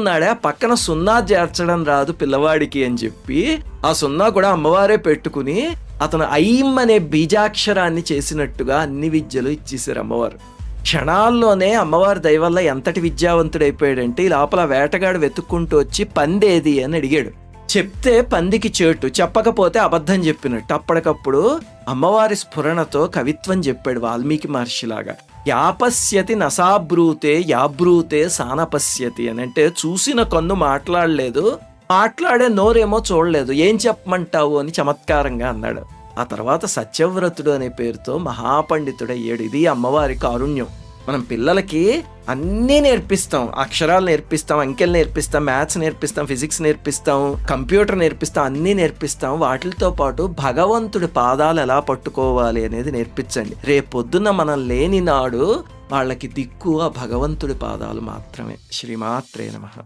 ఉన్నాడే? పక్కన సున్నా చేర్చడం రాదు పిల్లవాడికి అని చెప్పి ఆ సున్నా కూడా అమ్మవారే పెట్టుకుని అతను ఐం అనే బీజాక్షరాన్ని చేసినట్టుగా అన్ని విద్యలు ఇచ్చేసారు అమ్మవారు. క్షణాల్లోనే అమ్మవారి దయ వల్ల ఎంతటి విద్యావంతుడైపోయాడంటే ఈ లోపల వేటగాడు వెతుక్కుంటూ వచ్చి పందేది? అని అడిగాడు. చెప్తే పందికి చేటు చెప్పకపోతే అబద్ధం చెప్పినట్టు. అప్పటికప్పుడు అమ్మవారి స్ఫురణతో కవిత్వం చెప్పాడు వాల్మీకి మహర్షిలాగా. యాపశ్యతి నసాబ్రూతే యాబ్రూతే సానపశ్యతి అని అంటే చూసిన కన్ను మాట్లాడలేదు మాట్లాడే నోరేమో చూడలేదు. ఏం చెప్పమంటావు అని చమత్కారంగా అన్నాడు. ఆ తర్వాత సత్యవ్రతుడు అనే పేరుతో మహాపండితుడయ్యాడు. ఇది అమ్మవారి కారుణ్యం. మనం పిల్లలకి అన్నీ నేర్పిస్తాం. అక్షరాలు నేర్పిస్తాం అంకెలు నేర్పిస్తాం మ్యాథ్స్ నేర్పిస్తాం ఫిజిక్స్ నేర్పిస్తాం కంప్యూటర్ నేర్పిస్తాం అన్నీ నేర్పిస్తాం. వాటితో పాటు భగవంతుడి పాదాలు ఎలా పట్టుకోవాలి అనేది నేర్పించండి. రేపొద్దున మనం లేని నాడు వాళ్ళకి దిక్కు ఆ భగవంతుడి పాదాలు మాత్రమే. శ్రీమాత్రే నమ.